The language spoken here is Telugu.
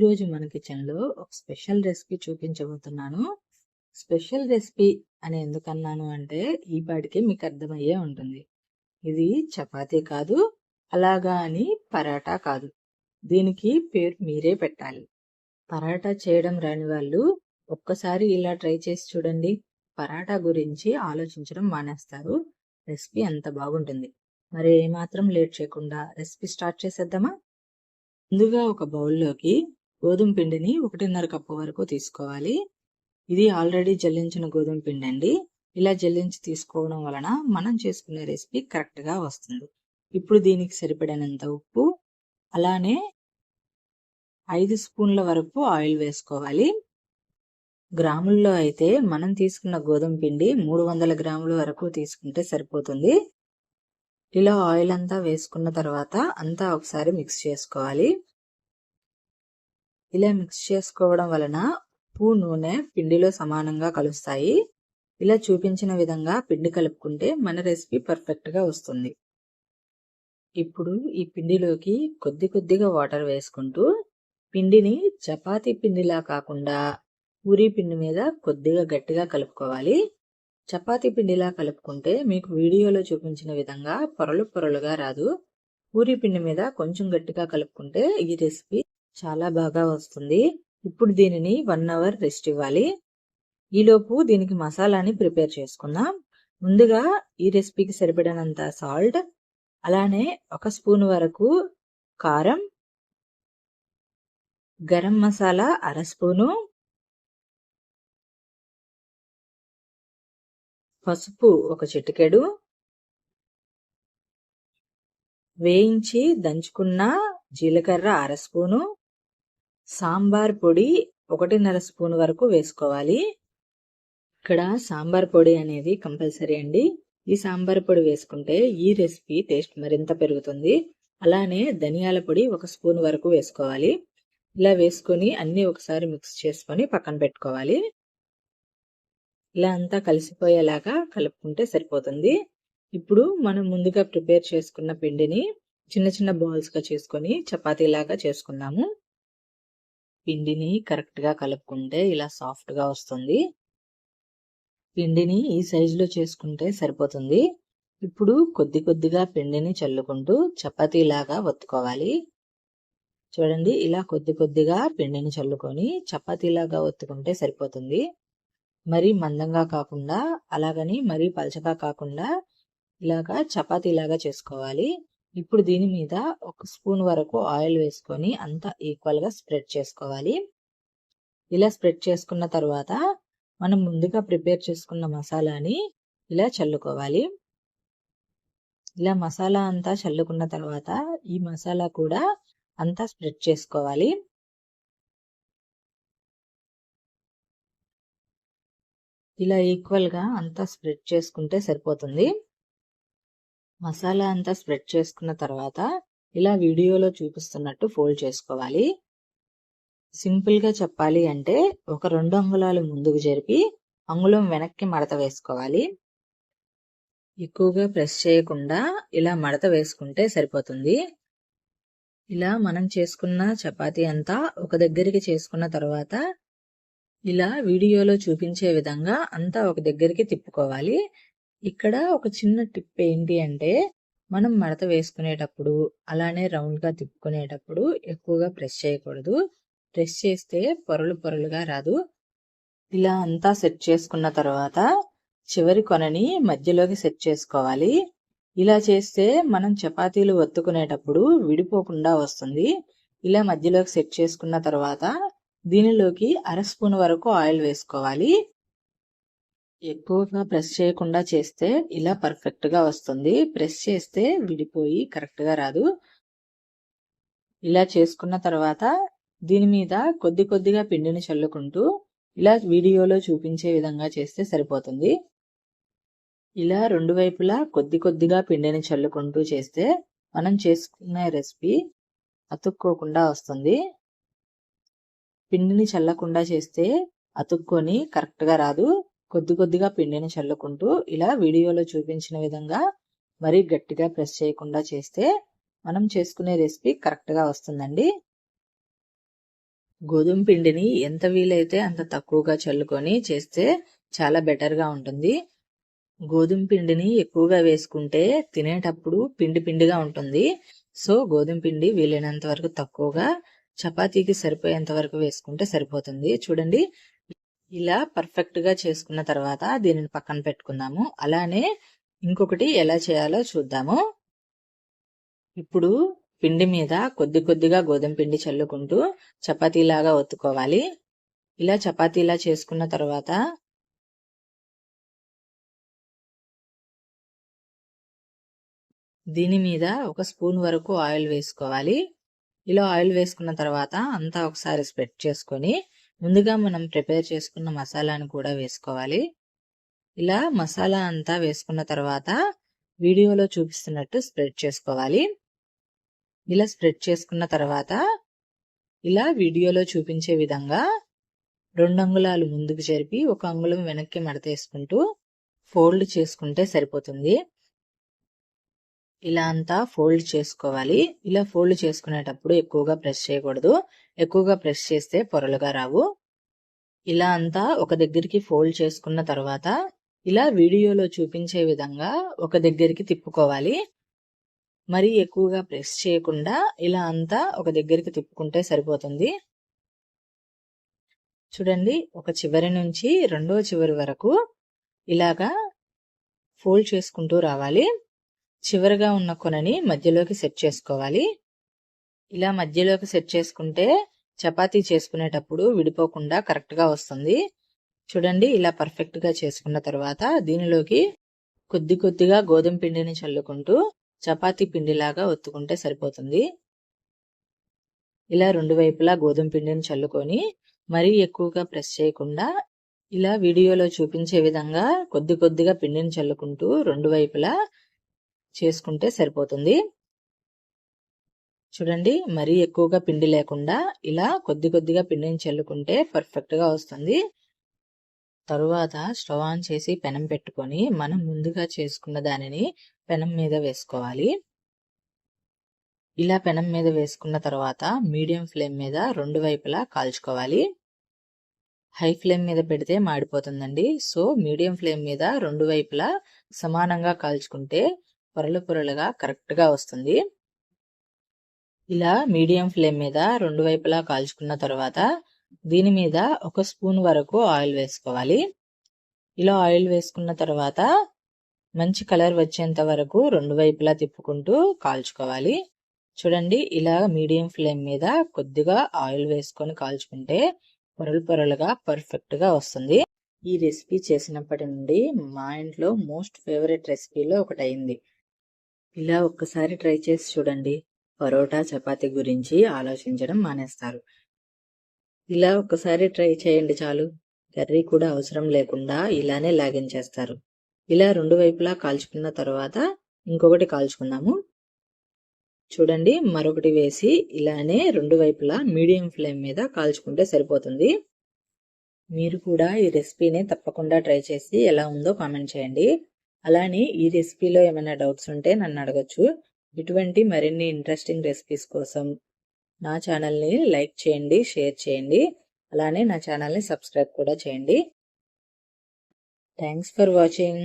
ఈరోజు మన కిచెన్లో ఒక స్పెషల్ రెసిపీ చూపించబోతున్నాను. స్పెషల్ రెసిపీ అని ఎందుకన్నాను అంటే ఈ పాటికి మీకు అర్థమయ్యే ఉంటుంది. ఇది చపాతీ కాదు అలాగా అని పరాటా కాదు. దీనికి పేరు మీరే పెట్టాలి. పరాటా చేయడం రాని వాళ్ళు ఒక్కసారి ఇలా ట్రై చేసి చూడండి. పరాటా గురించి ఆలోచించడం మానేస్తారు. రెసిపీ అంత బాగుంటుంది. మరి ఏమాత్రం లేట్ చేయకుండా రెసిపీ స్టార్ట్ చేసేద్దామా? ముందుగా ఒక బౌల్లోకి గోధుమ పిండిని ఒకటిన్నర కప్పు వరకు తీసుకోవాలి. ఇది ఆల్రెడీ జల్లించిన గోధుమ పిండి అండి ఇలా జల్లించి తీసుకోవడం వలన మనం చేసుకునే రెసిపీ కరెక్ట్గా వస్తుంది. ఇప్పుడు దీనికి సరిపడినంత ఉప్పు అలానే ఐదు స్పూన్ల వరకు ఆయిల్ వేసుకోవాలి. గ్రాముల్లో అయితే మనం తీసుకున్న గోధుమ పిండి మూడు వందల గ్రాముల వరకు తీసుకుంటే సరిపోతుంది. ఇలా ఆయిల్ అంతా వేసుకున్న తర్వాత అంతా ఒకసారి మిక్స్ చేసుకోవాలి. ఇలా మిక్స్ చేసుకోవడం వలన పువ్వు నూనె పిండిలో సమానంగా కలుస్తాయి. ఇలా చూపించిన విధంగా పిండి కలుపుకుంటే మన రెసిపీ పర్ఫెక్ట్గా వస్తుంది. ఇప్పుడు ఈ పిండిలోకి కొద్ది కొద్దిగా వాటర్ వేసుకుంటూ పిండిని చపాతీ పిండిలా కాకుండా పూరి పిండి మీద కొద్దిగా గట్టిగా కలుపుకోవాలి. చపాతీ పిండిలా కలుపుకుంటే మీకు వీడియోలో చూపించిన విధంగా పొరలు పొరలుగా రాదు. పూరి పిండి మీద కొంచెం గట్టిగా కలుపుకుంటే ఈ రెసిపీ చాలా బాగా వస్తుంది. ఇప్పుడు దీనిని వన్ అవర్ రెస్ట్ ఇవ్వాలి. ఈలోపు దీనికి మసాలాని ప్రిపేర్ చేసుకుందాం. ముందుగా ఈ రెసిపీకి సరిపడినంత సాల్ట్ అలానే ఒక స్పూన్ వరకు కారం గరం మసాలా అర స్పూను పసుపు ఒక చిటికెడు వేయించి దంచుకున్న జీలకర్ర అర స్పూను సాంబార్ పొడి ఒకటిన్నర స్పూన్ వరకు వేసుకోవాలి. ఇక్కడ సాంబార్ పొడి అనేది కంపల్సరీ అండి. ఈ సాంబార్ పొడి వేసుకుంటే ఈ రెసిపీ టేస్ట్ మరింత పెరుగుతుంది. అలానే ధనియాల పొడి ఒక స్పూన్ వరకు వేసుకోవాలి. ఇలా వేసుకొని అన్నీ ఒకసారి మిక్స్ చేసుకొని పక్కన పెట్టుకోవాలి. ఇలా అంతా కలిసిపోయేలాగా కలుపుకుంటే సరిపోతుంది. ఇప్పుడు మనం ముందుగా ప్రిపేర్ చేసుకున్న పిండిని చిన్న చిన్న బాల్స్గా చేసుకొని చపాతీలాగా చేసుకుందాము. పిండిని కరెక్ట్గా కలుపుకుంటే ఇలా సాఫ్ట్గా వస్తుంది. పిండిని ఈ సైజులో చేసుకుంటే సరిపోతుంది. ఇప్పుడు కొద్ది కొద్దిగా పిండిని చల్లుకుంటూ చపాతీలాగా ఒత్తుకోవాలి చూడండి ఇలా కొద్ది కొద్దిగా పిండిని చల్లుకొని చపాతీలాగా ఒత్తుకుంటే సరిపోతుంది. మరీ మందంగా కాకుండా అలాగని మరీ పలచగా కాకుండా ఇలాగా చపాతీలాగా చేసుకోవాలి. ఇప్పుడు దీని మీద ఒక స్పూన్ వరకు ఆయిల్ వేసుకొని అంతా ఈక్వల్గా స్ప్రెడ్ చేసుకోవాలి. ఇలా స్ప్రెడ్ చేసుకున్న తర్వాత మనం ముందుగా ప్రిపేర్ చేసుకున్న మసాలాని ఇలా చల్లుకోవాలి. ఇలా మసాలా అంతా చల్లుకున్న తర్వాత ఈ మసాలా కూడా అంతా స్ప్రెడ్ చేసుకోవాలి. ఇలా ఈక్వల్గా అంతా స్ప్రెడ్ చేసుకుంటే సరిపోతుంది. మసాలా అంతా స్ప్రెడ్ చేసుకున్న తర్వాత ఇలా వీడియోలో చూపిస్తున్నట్టు ఫోల్డ్ చేసుకోవాలి. సింపుల్గా చెప్పాలి అంటే ఒక రెండు అంగుళాలు ముందుకు జరిపి అంగుళం వెనక్కి మడత వేసుకోవాలి. ఎక్కువగా ప్రెస్ చేయకుండా ఇలా మడత వేసుకుంటే సరిపోతుంది. ఇలా మనం చేసుకున్న చపాతీ అంతా ఒక దగ్గరికి చేసుకున్న తర్వాత ఇలా వీడియోలో చూపించే విధంగా అంతా ఒక దగ్గరికి తిప్పుకోవాలి. ఇక్కడ ఒక చిన్న టిప్ ఏంటి అంటే మనం మడత వేసుకునేటప్పుడు అలానే రౌండ్గా తిప్పుకునేటప్పుడు ఎక్కువగా ప్రెస్ చేయకూడదు. ప్రెస్ చేస్తే పొరలు పొరలుగా రాదు. ఇలా అంతా సెట్ చేసుకున్న తర్వాత చివరి కొనని మధ్యలోకి సెట్ చేసుకోవాలి. ఇలా చేస్తే మనం చపాతీలు ఒత్తుకునేటప్పుడు విడిపోకుండా వస్తుంది. ఇలా మధ్యలోకి సెట్ చేసుకున్న తర్వాత దీనిలోకి అర స్పూన్ వరకు ఆయిల్ వేసుకోవాలి. ఎక్కువగా ప్రెస్ చేయకుండా చేస్తే ఇలా పర్ఫెక్ట్గా వస్తుంది. ప్రెస్ చేస్తే విడిపోయి కరెక్ట్గా రాదు. ఇలా చేసుకున్న తర్వాత దీని మీద కొద్ది కొద్దిగా పిండిని చల్లుకుంటూ ఇలా వీడియోలో చూపించే విధంగా చేస్తే సరిపోతుంది. ఇలా రెండు వైపులా కొద్ది కొద్దిగా పిండిని చల్లుకుంటూ చేస్తే మనం చేసుకునే రెసిపీ అతుక్కోకుండా వస్తుంది. పిండిని చల్లకుండా చేస్తే అతుక్కొని కరెక్ట్గా రాదు. కొద్ది కొద్దిగా పిండిని చల్లుకుంటూ ఇలా వీడియోలో చూపించిన విధంగా మరీ గట్టిగా ప్రెస్ చేయకుండా చేస్తే మనం చేసుకునే రెసిపీ కరెక్ట్గా వస్తుందండి. గోధుమ పిండిని ఎంత వీలైతే అంత తక్కువగా చల్లుకొని చేస్తే చాలా బెటర్గా ఉంటుంది. గోధుమ పిండిని ఎక్కువగా వేసుకుంటే తినేటప్పుడు పిండి పిండిగా ఉంటుంది. సో గోధుమ పిండి వీలైనంత వరకు తక్కువగా చపాతీకి సరిపోయేంత వరకు వేసుకుంటే సరిపోతుంది. చూడండి ఇలా పర్ఫెక్ట్గా చేసుకున్న తర్వాత దీనిని పక్కన పెట్టుకుందాము. అలానే ఇంకొకటి ఎలా చేయాలో చూద్దాము. ఇప్పుడు పిండి మీద కొద్ది కొద్దిగా గోధుమ పిండి చల్లుకుంటూ చపాతీలాగా ఒత్తుకోవాలి. ఇలా చపాతీలా చేసుకున్న తర్వాత దీని మీద ఒక స్పూన్ వరకు ఆయిల్ వేసుకోవాలి. ఇలా ఆయిల్ వేసుకున్న తర్వాత అంతా ఒకసారి స్ప్రెడ్ చేసుకొని ముందుగా మనం ప్రిపేర్ చేసుకున్న మసాలాను కూడా వేసుకోవాలి. ఇలా మసాలా అంతా వేసుకున్న తర్వాత వీడియోలో చూపిస్తున్నట్టు స్ప్రెడ్ చేసుకోవాలి. ఇలా స్ప్రెడ్ చేసుకున్న తర్వాత ఇలా వీడియోలో చూపించే విధంగా రెండు అంగుళాలు ముందుకు జరిపి ఒక అంగుళం వెనక్కి మడతేసుకుంటూ ఫోల్డ్ చేసుకుంటే సరిపోతుంది. ఇలా అంతా ఫోల్డ్ చేసుకోవాలి. ఇలా ఫోల్డ్ చేసుకునేటప్పుడు ఎక్కువగా ప్రెస్ చేయకూడదు. ఎక్కువగా ప్రెస్ చేస్తే పొరలుగా రావు. ఇలా అంతా ఒక దగ్గరికి ఫోల్డ్ చేసుకున్న తర్వాత ఇలా వీడియోలో చూపించే విధంగా ఒక దగ్గరికి తిప్పుకోవాలి. మరీ ఎక్కువగా ప్రెస్ చేయకుండా ఇలా అంతా ఒక దగ్గరికి తిప్పుకుంటే సరిపోతుంది. చూడండి ఒక చివరి నుంచి రెండో చివరి వరకు ఇలాగా ఫోల్డ్ చేసుకుంటూ రావాలి. చివరిగా ఉన్న కొనని మధ్యలోకి సెట్ చేసుకోవాలి. ఇలా మధ్యలోకి సెట్ చేసుకుంటే చపాతీ చేసుకునేటప్పుడు విడిపోకుండా కరెక్ట్గా వస్తుంది. చూడండి ఇలా పర్ఫెక్ట్గా చేసుకున్న తర్వాత దీనిలోకి కొద్ది కొద్దిగా గోధుమ పిండిని చల్లుకుంటూ చపాతీ పిండిలాగా ఒత్తుకుంటే సరిపోతుంది. ఇలా రెండు వైపులా గోధుమ పిండిని చల్లుకొని మరీ ఎక్కువగా ప్రెస్ చేయకుండా ఇలా వీడియోలో చూపించే విధంగా కొద్ది కొద్దిగా పిండిని చల్లుకుంటూ రెండు వైపులా చేసుకుంటే సరిపోతుంది. చూడండి మరీ ఎక్కువగా పిండి లేకుండా ఇలా కొద్ది కొద్దిగా పిండిని చల్లుకుంటే పర్ఫెక్ట్గా వస్తుంది. తరువాత స్టవ్ ఆన్ చేసి పెనం పెట్టుకొని మనం ముందుగా చేసుకున్న దానిని పెనం మీద వేసుకోవాలి. ఇలా పెనం మీద వేసుకున్న తర్వాత మీడియం ఫ్లేమ్ మీద రెండు వైపులా కాల్చుకోవాలి. హై ఫ్లేమ్ మీద పెడితే మాడిపోతుందండి. సో మీడియం ఫ్లేమ్ మీద రెండు వైపులా సమానంగా కాల్చుకుంటే పొరలు పొరలుగా కరెక్ట్గా వస్తుంది. ఇలా మీడియం ఫ్లేమ్ మీద రెండు వైపులా కాల్చుకున్న తర్వాత దీని మీద ఒక స్పూన్ వరకు ఆయిల్ వేసుకోవాలి. ఇలా ఆయిల్ వేసుకున్న తర్వాత మంచి కలర్ వచ్చేంత వరకు రెండు వైపులా తిప్పుకుంటూ కాల్చుకోవాలి. చూడండి ఇలా మీడియం ఫ్లేమ్ మీద కొద్దిగా ఆయిల్ వేసుకొని కాల్చుకుంటే పొరలు పొరలుగా పర్ఫెక్ట్గా వస్తుంది. ఈ రెసిపీ చేసినప్పటి నుండి మా ఇంట్లో మోస్ట్ ఫేవరెట్ రెసిపీలో ఒకటి అయింది ఇలా ఒక్కసారి ట్రై చేసి చూడండి. పరోటా చపాతి గురించి ఆలోచించడం మానేస్తారు. ఇలా ఒక్కసారి ట్రై చేయండి చాలు. కర్రీ కూడా అవసరం లేకుండా ఇలానే లాగించేస్తారు. ఇలా రెండు వైపులా కాల్చుకున్న తర్వాత ఇంకొకటి కాల్చుకుందాము. చూడండి మరొకటి వేసి ఇలానే రెండు వైపులా మీడియం ఫ్లేమ్ మీద కాల్చుకుంటే సరిపోతుంది. మీరు కూడా ఈ రెసిపీని తప్పకుండా ట్రై చేసి ఎలా ఉందో కామెంట్ చేయండి. అలానే ఈ రెసిపీలో ఏమైనా డౌట్స్ ఉంటే నన్ను అడగచ్చు. ఇటువంటి మరిన్ని ఇంట్రెస్టింగ్ రెసిపీస్ కోసం నా ఛానల్ని లైక్ చేయండి షేర్ చేయండి. అలానే నా ఛానల్ని సబ్స్క్రైబ్ కూడా చేయండి. Thanks for watching.